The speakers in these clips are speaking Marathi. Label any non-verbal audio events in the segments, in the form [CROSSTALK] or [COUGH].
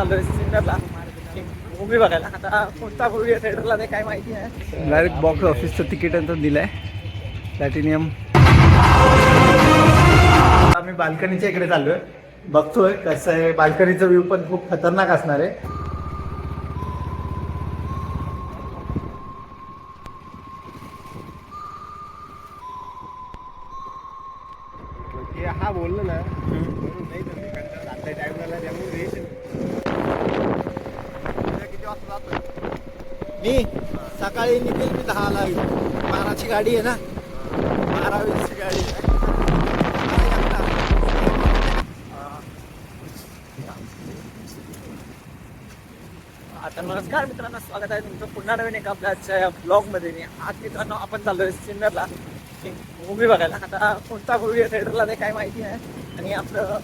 चाललोय सिन्नरला मूवी बघायला. आता कोणता मूवी आहे थिएटरला ते काय माहिती आहे. डायरेक्ट बॉक्स ऑफिसचं तिकीट तर दिलंय. प्लॅटिनियम आम्ही बाल्कनीच्या इकडे चाललोय. बघतोय कसं आहे. बाल्कनीचा व्ह्यू पण खूप खतरनाक असणार आहे. हा बोललो ना नाही. मी सकाळी निघेल मी दहाला बाराची गाडी आहे ना? बारा गाडी आहे. आता नमस्कार मित्रांनो स्वागत आहे तुमचं पुन्हा नवीन एका आपल्या आजच्या ब्लॉगमध्ये आज मित्रांनो आपण चाललोय सिन्नरला. मूवी बघायला. आता कोणता मूवी आहे थिएटरला ते काय माहिती नाही. आणि आपलं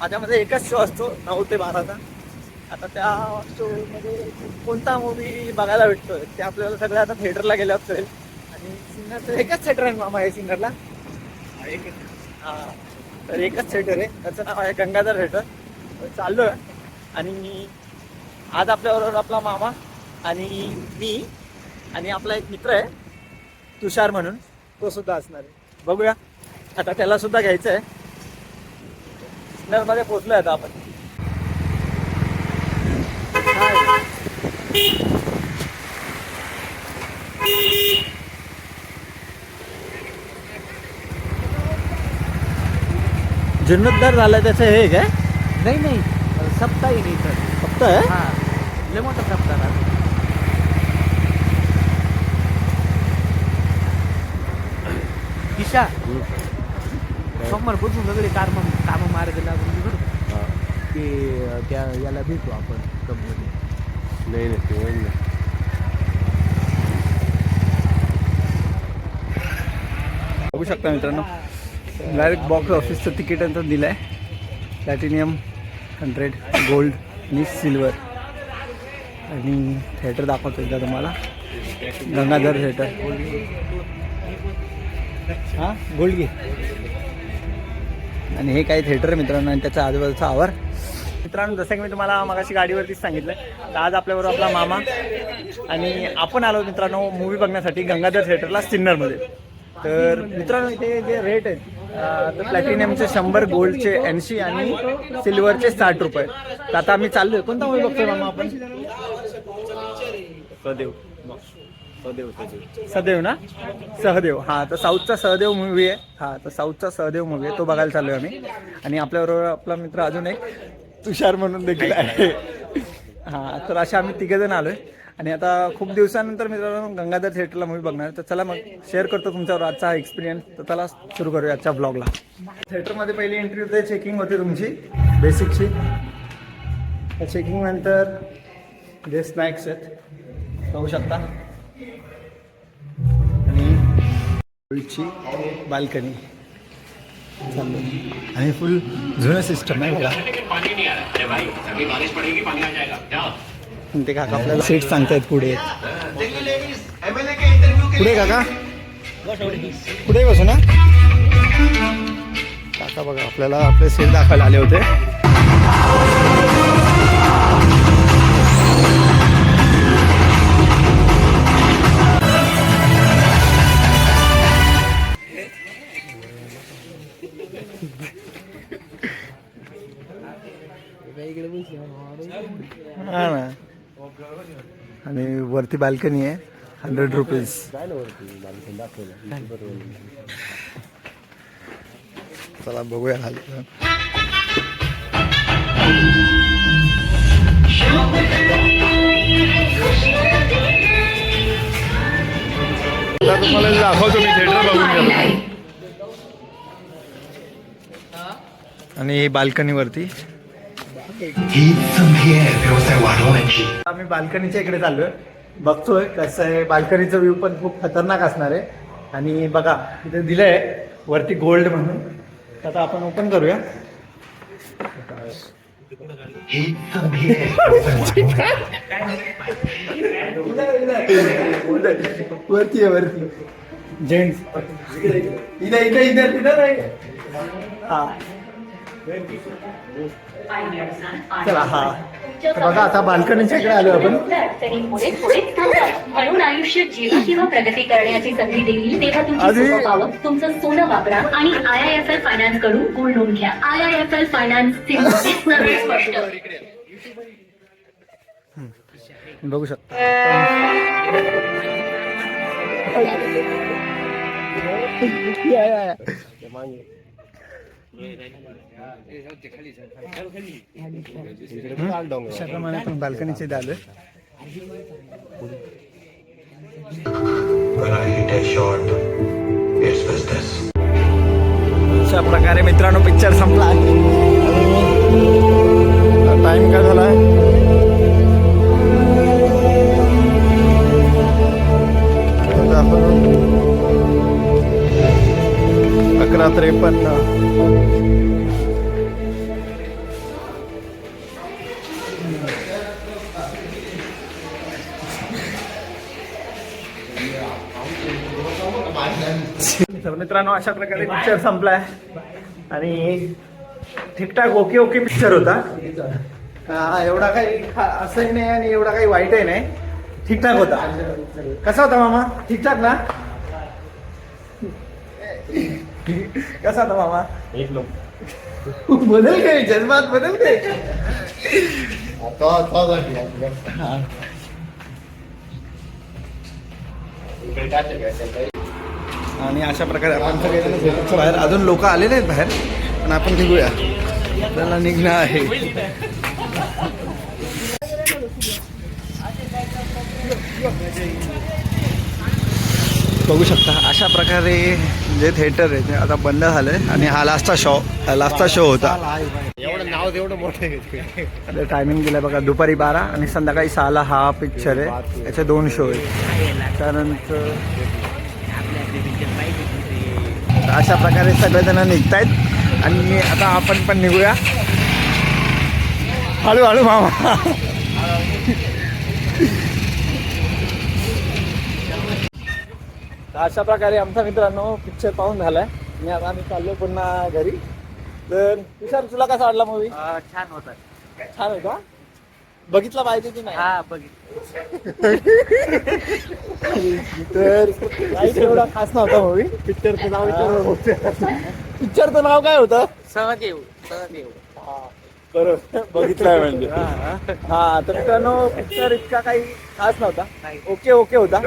माझ्यामध्ये एकच शो असतो नऊ ते बाराचा. आता त्या शोमध्ये कोणता मूवी बघायला भेटतोय ते आपल्याला सगळं आता थिएटरला गेल्यावर कळेल आणि सिन्नरचं एकच थिएटर आहे मामा आहे सिन्नरला हा तर एकच थिएटर आहे. त्याचं नाव आहे गंगाधर थिएटर चाललोय. आणि आज आपल्याबरोबर आपला मामा आणि मी आणि आपला एक मित्र आहे तुषार म्हणून. तो सुद्धा असणार आहे. बघूया. आता त्याला सुद्धा घ्यायचं आहे सिन्नरमध्ये पोहोचलोय आता आपण. जीर्णोद्धार झालाय त्याचं हे काय? नाही नाही. सप्ताही नाही तर फक्त आहे? हा. लय मोठा सप्ताह राहतो. दिशा सोमवारपासून सगळे काम कामं मार्ग लागून बरं ते त्या याला भेटू आपण कंपनी नाही नाही ते होईल ना बघू शकता मित्रांनो डायरेक्ट बॉक्स ऑफिसचं तिकीट तर दिलंय. प्लॅटिनियम हंड्रेड गोल्ड आणि सिल्वर आणि थिएटर दाखवतो एकदा तुम्हाला. गंगाधर थिएटर हां? गोल्ड घे. आणि हे काही थिएटर आहे मित्रांनो आणि त्याच्या आजूबाजूचा आवर. मित्रांनो जसं की मी तुम्हाला मगाशी गाडीवरतीच सांगितलं तर आज आपल्याबरोबर आपला मामा आणि आपण आलो मित्रांनो मूवी बघण्यासाठी गंगाधर थिएटरला सिन्नरमध्ये. तर मित्रांनो इथे जे रेट आहेत तर प्लॅटिनियमचे शंभर गोल्डचे ऐंशी आणि सिल्वरचे साठ रुपये. तर आता आम्ही चाललोय. कोणता मूवी बघतोय मामा आपण? सदेव सदेव सदेव सदैव ना? सहदेव. हा तर साऊथचा सहदेव मूवी आहे. हा तर साऊथचा सहदेव मूवी आहे. तो बघायला चाललोय आम्ही. आणि आपल्याबरोबर आपला मित्र अजून एक. तुषार म्हणून देखील आहे. हा तर असे आम्ही तिघे जण आलोय. आणि आता खूप दिवसानंतर मित्रांनो गंगाधर थिएटरला मूवी बघणार. तर चला मग शेअर करतो तुमच्यावर आजचा हा एक्सपिरियन्स तर चला सुरू करूया आजच्या ब्लॉगला थिएटरमध्ये पहिली एंट्री होते चेकिंग होती तुमची बेसिकची त्या चेकिंग नंतर जे स्नॅक्स आहेत पाहू शकता. आणि बाल्कनी आणि फुल जुनं सिस्टम आहे बघा. ते काका आपल्याला सीट सांगतायत पुढे. पुढे काका? पुढे बसू ना. काका बघा आपल्याला आपले सीट दाखवायला आले होते. हा ना आणि वरती बाल्कनी आहे हंड्रेड रुपीज चला बघूया खाली तुम्हाला दाखवतो मी थिएटर बघून घ्या आणि बाल्कनीवरती आम्ही बाल्कनीच्या इकडे चाललोय. बघतोय कसं आहे. बाल्कनीचा व्ह्यू पण खूप खतरनाक असणार आहे. आणि बघा इथे दिलंय वरती गोल्ड म्हणून. आता आपण ओपन करूया. वरती आहे वरती. जेंट्स इथे इथे इथे इथे नाही. हा. चला हा. बघा आता बाल्कनीच्या इकडे आलो आपण. म्हणून आयुष्य जेव्हा केव्हा प्रगती करण्याची संधी देईल तेव्हा तुमची तुमचं सोनं वापरा आणि आय आय एफ एल फायनान्सकडून गोल्ड लोन घ्या. I I F L finance स्पष्ट. बघू शकता. या, आपण बाल्कनीचे इथे आलोय अशा प्रकारे मित्रांनो पिक्चर संपला. टाइम काय झाला अकरा त्रेपन्न. मित्रांनो अशा प्रकारे पिक्चर संपलाय. आणि ठीकठाक ओके ओके पिक्चर होता. हा, एवढा काही असंही नाही आणि एवढा काही वाईटही नाही. ठीकठाक होता. कसा होता मामा? ठीकठाक ना? कसा होता मामा? एक लोक बदल काय जन्मात बदल काय तो तो झाली इकडे काय ठेवायचं आणि अशा प्रकारे आपण सगळे जण भेटूच्या बाहेर अजून लोक आलेले आहेत बाहेर पण आपण निघूया. आपल्याला निघणं आहे. बघू शकता अशा प्रकारे जे थिएटर आहे ते आता बंद झालंय आणि हा लास्टचा शो लास्टचा शो होता. एवढं नाव एवढं मोठं आहे टायमिंग दिलाय बघा दुपारी बारा आणि संध्याकाळी सहाला हा पिक्चर आहे. याचे दोन शो आहेत. त्यानंतर तर अशा प्रकारे सगळेजण निघतायत. आणि आता आपण पण निघूया. हळूहळू मामा. तर अशा प्रकारे आमचा मित्रांनो पिक्चर पाहून झालाय. आणि आता आम्ही चाललो पुन्हा घरी. तर विचार तुला कसा वाटला मूवी छान होता छान होता बघितला पाहिजे की नाही? हा बघितलं. तर एवढा खास नव्हता मूवी पिक्चरचं नाव पिक्चरचं नाव काय होतं? सहदेव सहदेव बरोबर बघितलंय म्हणजे. हा तर मित्रांनो पिक्चर इतका काही खास नव्हता. ओके ओके होता.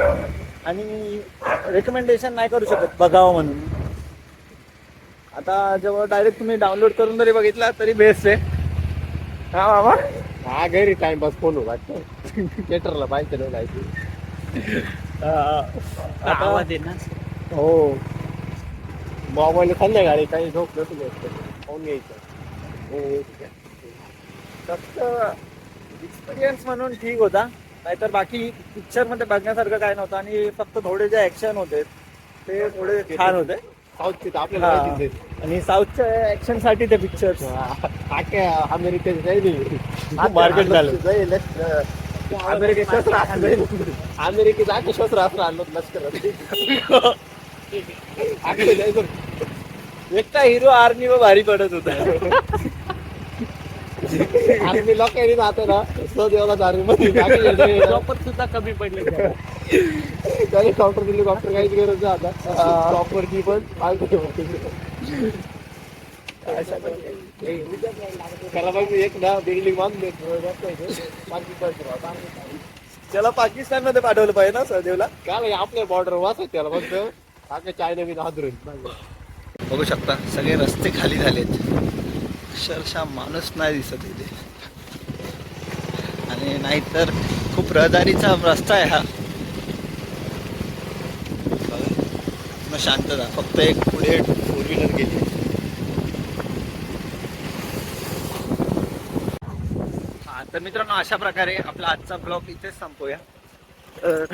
आणि रेकमेंडेशन नाही करू शकत. बघावं म्हणून. आता जेव्हा डायरेक्ट तुम्ही डाउनलोड करून जरी बघितला तरी बेस्ट आहे. हा मामा? हा घरी टाइमपास फोन होता थिएटरला पाहिजे नाही जायचं ना? हो. मोबाईल संध्याकाळी काही झोप नसून फोन घ्यायचं. फक्त एक्सपिरियन्स म्हणून ठीक होता. नाहीतर बाकी पिक्चरमध्ये बघण्यासारखं काय नव्हतं आणि फक्त थोडे जे ऍक्शन होते ते थोडे छान होते. साऊथचे तर आपल्याला हा. माहितीच. आणि साऊथच्या ऍक्शनसाठी ते पिक्चर अमेरिकेचं काही नाही मार्केट झालं. जाईल, अमेरिकेत शस्त्र जाईल. आखे शस्त्र असं आणलं लष्कर एकटा हिरो आर्मी व भारी पडत होता. [LAUGHS] आर्मी लोकांनी राहते ना सदेवला आर्मी मध्ये सुद्धा कमी पडले. [LAUGHS] हेलिकॉप्टर हेलिकॉप्टर काहीच गरज नाही आता. प्रॉपर्टी पण त्याला मग एक ना बिल्डिंग बांधून. त्याला पाकिस्तानमध्ये पाठवलं पाहिजे ना सहदेवला? काय नाही आपल्या बॉर्डर वाचत त्याला फक्त. आता चायना बी हादरून बघू शकता सगळे रस्ते खाली झालेत. अक्षरशः माणूस नाही दिसत इथे. आणि नाहीतर खूप रहदारीचा रस्ता आहे हा बघा, पूर्ण शांतता. फक्त एक पुढे फोर व्हीलर गेली. तर मित्रांनो अशा प्रकारे आपला आजचा ब्लॉग इथेच संपूया. तर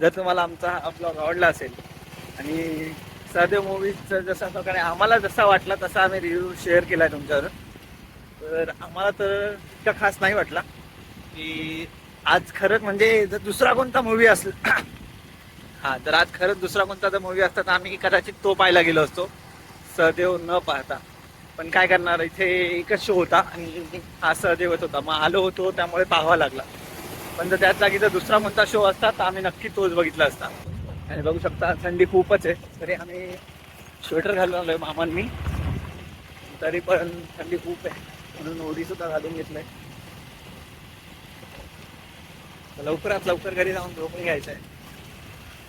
जर तुम्हाला आमचा हा ब्लॉग आवडला असेल आणि सदैव मूवीजचं जसा प्रकारे आम्हाला जसा वाटला तसा आम्ही रिव्ह्यू शेअर केला आहे तुमच्यावर. तर आम्हाला तर इतका खास नाही वाटला की आज खरंच म्हणजे जर दुसरा कोणता मूवी असला हा तर आज खरंच दुसरा कोणता जर मूवी असता तर आम्ही कदाचित तो पाहायला गेलो असतो. सहदेव न पाहता. पण काय करणार इथे एकच शो होता आणि हा सहदेवच होता. मग आलो होतो त्यामुळे पाहावा लागला. पण जर त्याच जागी जर दुसरा कोणता शो असता तर आम्ही नक्की तोच बघितला असता. आणि बघू शकता थंडी खूपच आहे. तरी आम्ही स्वेटर घालून आलो मामान. मी तरी पण थंडी खूप आहे. म्हणून ओढी सुद्धा घालून घेतलंय. लवकरात लवकर घरी जाऊन झोपून घ्यायचं आहे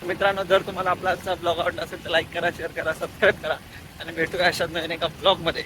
मित्रांनो जर तुम्हाला आपला आजचा ब्लॉग आवडला असेल तर लाईक करा शेअर करा सबस्क्राईब करा. आणि भेटूया अशाच नवीन एका ब्लॉगमध्ये